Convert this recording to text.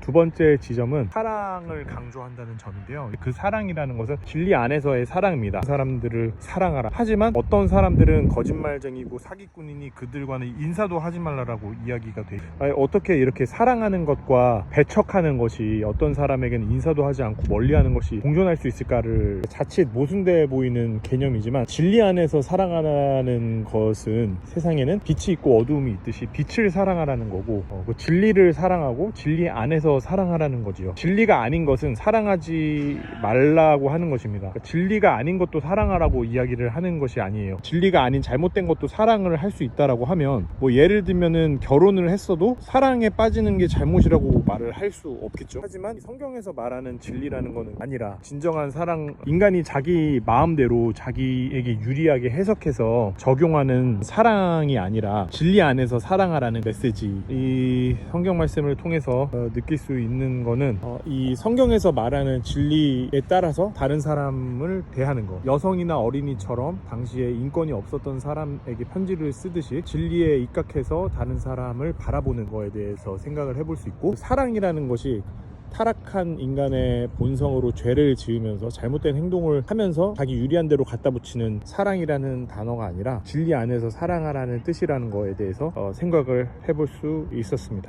두 번째 지점은 사랑을 강조한다는 점인데요. 그 사랑이라는 것은 진리 안에서의 사랑입니다. 그 사람들을 사랑하라. 하지만 어떤 사람들은 거짓말쟁이고 사기꾼이니 그들과는 인사도 하지 말라라고 이야기가 돼. 아니, 어떻게 이렇게 사랑하는 것과 배척하는 것이 어떤 사람에게는 인사도 하지 않고 멀리하는 것이 공존할 수 있을까를 자칫 모순돼 보이는 개념이지만 진리 안에서 사랑하는 것은 세상에는 빛이 있고 어두움이 있듯이 빛을 사랑하라는 거고 어, 그 진리를 사랑하고 진리 안 에서 사랑하라는 거지요. 진리가 아닌 것은 사랑하지 말라고 하는 것입니다. 그러니까 진리가 아닌 것도 사랑하라고 이야기를 하는 것이 아니에요. 진리가 아닌 잘못된 것도 사랑을 할 수 있다라고 하면 뭐 예를 들면은 결혼을 했어도 사랑에 빠지는 게 잘못이라고 말을 할 수 없겠죠. 하지만 이 성경에서 말하는 진리라는 거는 아니라 진정한 사랑 인간이 자기 마음대로 자기에게 유리하게 해석해서 적용하는 사랑이 아니라 진리 안에서 사랑하라는 메시지 이 성경 말씀을 통해서 어, 느낄 수 있는 거는 어, 이 성경에서 말하는 진리에 따라서 다른 사람을 대하는 거 여성이나 어린이처럼 당시에 인권이 없었던 사람에게 편지를 쓰듯이 진리에 입각해서 다른 사람을 바라보는 거에 대해서 생각을 해볼 수 있고 사랑이라는 것이 타락한 인간의 본성으로 죄를 지으면서 잘못된 행동을 하면서 자기 유리한 대로 갖다 붙이는 사랑이라는 단어가 아니라 진리 안에서 사랑하라는 뜻이라는 거에 대해서 어, 생각을 해볼 수 있었습니다.